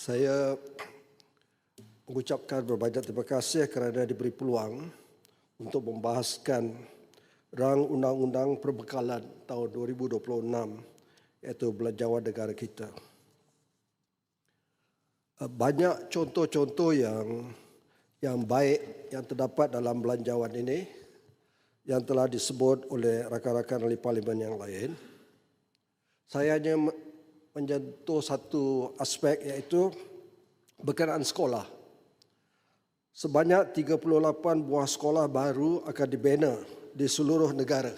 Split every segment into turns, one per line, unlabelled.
Saya mengucapkan berbanyak terima kasih kerana diberi peluang untuk membahaskan rang undang-undang perbekalan tahun 2026 iaitu belanjawan negara kita. Eh, Banyak contoh-contoh yang yang baik yang terdapat dalam belanjawan ini yang telah disebut oleh rakan-rakan ahli parlimen yang lain. Saya hanya menyentuh satu aspek iaitu berkenaan sekolah. Sebanyak 38 buah sekolah baru akan dibina di seluruh negara.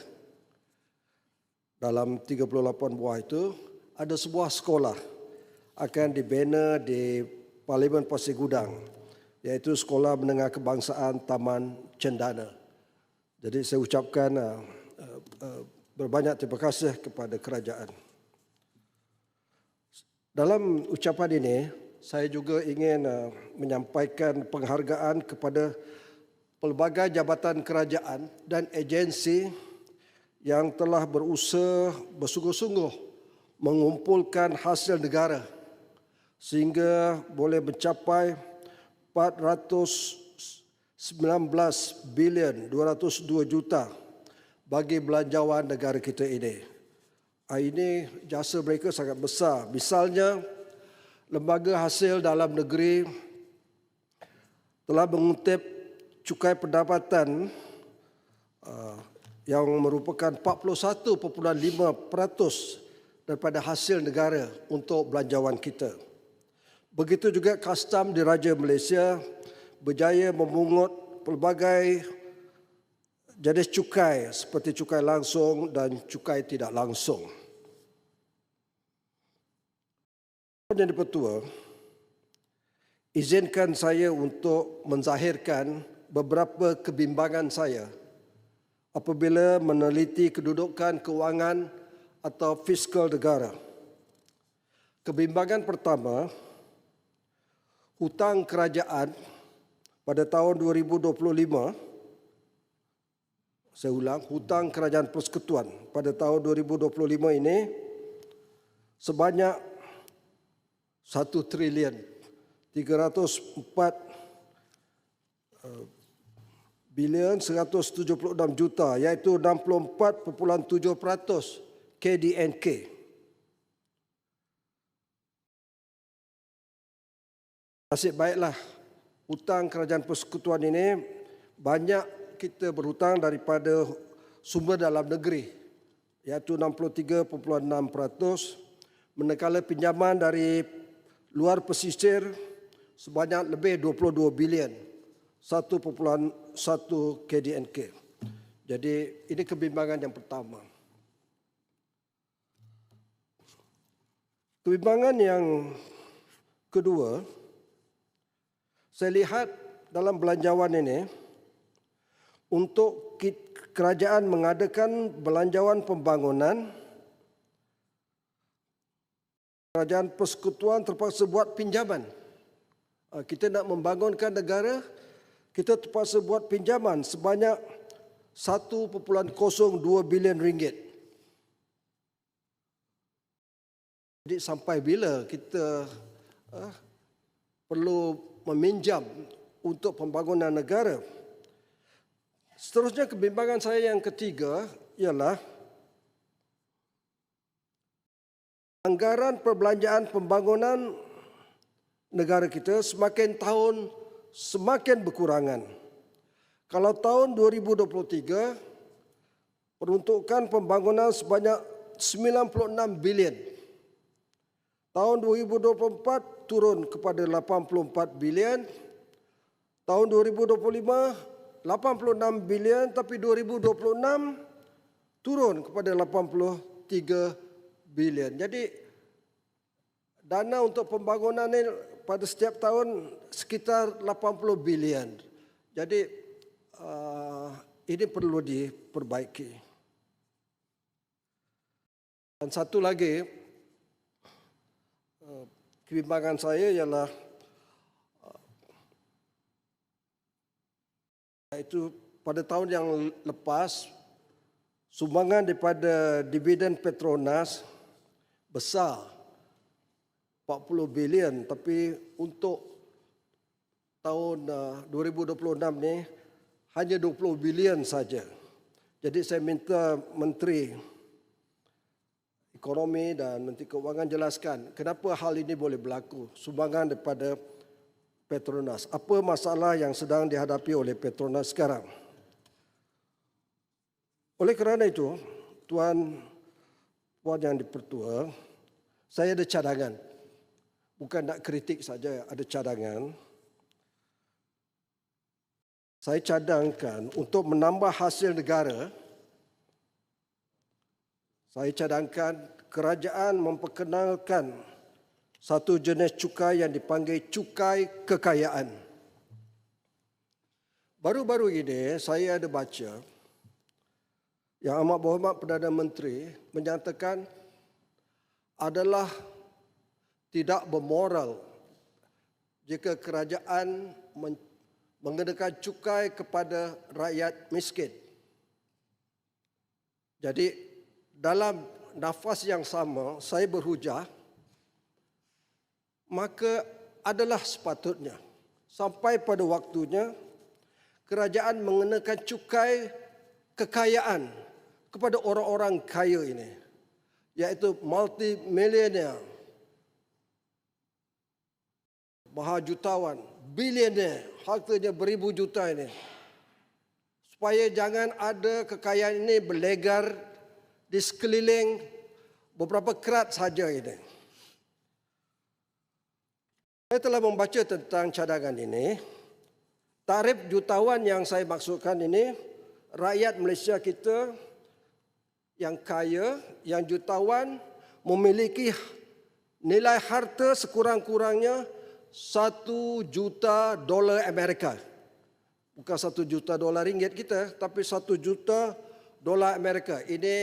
Dalam 38 buah itu, ada sebuah sekolah akan dibina di Parlimen Pasir Gudang, iaitu Sekolah Menengah Kebangsaan Taman Cendana. Jadi saya ucapkan uh, uh, uh, berbanyak terima kasih kepada kerajaan. Dalam ucapan ini, saya juga ingin uh, menyampaikan penghargaan kepada pelbagai jabatan kerajaan dan agensi yang telah berusaha bersungguh-sungguh mengumpulkan hasil negara sehingga boleh mencapai 419 bilion 202 juta bagi belanjawan negara kita ini. Ah, Ini jasa mereka sangat besar. Misalnya, lembaga hasil dalam negeri telah mengutip cukai pendapatan uh, yang merupakan 41.5% daripada hasil negara untuk belanjawan kita. Begitu juga custom di Raja Malaysia berjaya memungut pelbagai jenis cukai seperti cukai langsung dan cukai tidak langsung. Yang Dipertua, izinkan saya untuk menzahirkan beberapa kebimbangan saya apabila meneliti kedudukan kewangan atau fiskal negara. Kebimbangan pertama, hutang kerajaan pada tahun 2025 saya ulang, hutang kerajaan persekutuan pada tahun 2025 ini sebanyak 1 trilion 304 uh, bilion 176 juta iaitu 64.7% KDNK. Nasib baiklah hutang kerajaan persekutuan ini banyak kita berhutang daripada sumber dalam negeri iaitu 63.6% manakala pinjaman dari luar pesisir sebanyak lebih 22 bilion 1.1 KDNK. Jadi ini kebimbangan yang pertama. Kebimbangan yang kedua, saya lihat dalam belanjawan ini untuk kerajaan mengadakan belanjawan pembangunan kerajaan persekutuan terpaksa buat pinjaman. Ah, Kita nak membangunkan negara, kita terpaksa buat pinjaman sebanyak 1.02 bilion ringgit. Jadi sampai bila kita ah, perlu meminjam untuk pembangunan negara? Seterusnya kebimbangan saya yang ketiga ialah anggaran perbelanjaan pembangunan negara kita semakin tahun semakin berkurangan. Kalau tahun 2023 peruntukan pembangunan sebanyak 96 bilion. Tahun 2024 turun kepada 84 bilion. Tahun 2025 86 bilion tapi 2026 turun kepada 83 bilion. Jadi dana untuk pembangunan ini pada setiap tahun sekitar 80 bilion. Jadi uh, ini perlu diperbaiki. Dan satu lagi uh, kebimbangan saya ialah uh, itu pada tahun yang lepas sumbangan daripada dividen Petronas besar 40 bilion tapi untuk tahun uh, 2026 ni hanya 20 bilion saja. Jadi saya minta Menteri Ekonomi dan Menteri Keuangan jelaskan kenapa hal ini boleh berlaku sumbangan daripada Petronas. Apa masalah yang sedang dihadapi oleh Petronas sekarang? Oleh kerana itu, Tuan Puan yang dipertua, saya ada cadangan. Bukan nak kritik saja, ada cadangan. Saya cadangkan untuk menambah hasil negara, saya cadangkan kerajaan memperkenalkan satu jenis cukai yang dipanggil cukai kekayaan. Baru-baru ini saya ada baca yang amat berhormat Perdana Menteri menyatakan adalah tidak bermoral jika kerajaan mengenakan cukai kepada rakyat miskin. Jadi dalam nafas yang sama saya berhujah maka adalah sepatutnya sampai pada waktunya kerajaan mengenakan cukai kekayaan kepada orang-orang kaya ini iaitu multi millionaire jutawan bilioner hartanya beribu juta ini supaya jangan ada kekayaan ini berlegar di sekeliling beberapa kerat saja ini. Saya telah membaca tentang cadangan ini. Tarif jutawan yang saya maksudkan ini, rakyat Malaysia kita yang kaya, yang jutawan memiliki nilai harta sekurang-kurangnya satu juta dolar Amerika. Bukan satu juta dolar ringgit kita, tapi satu juta dolar Amerika. Ini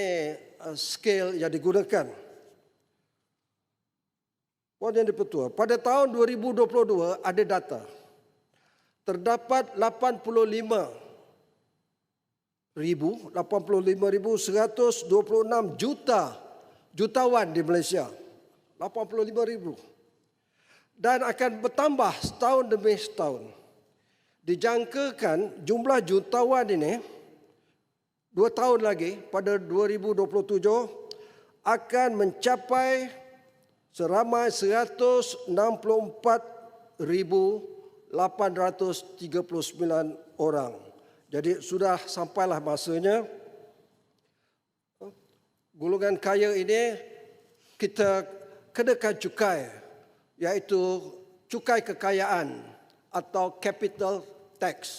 uh, scale yang digunakan. Puan Yang Dipertua, pada tahun 2022 ada data. Terdapat 85 ribu, 85 ribu 126 juta jutawan di Malaysia. 85 ribu. Dan akan bertambah setahun demi setahun. Dijangkakan jumlah jutawan ini dua tahun lagi pada 2027 akan mencapai seramai 164,839 orang. Jadi sudah sampailah masanya golongan kaya ini kita kenakan cukai iaitu cukai kekayaan atau capital tax.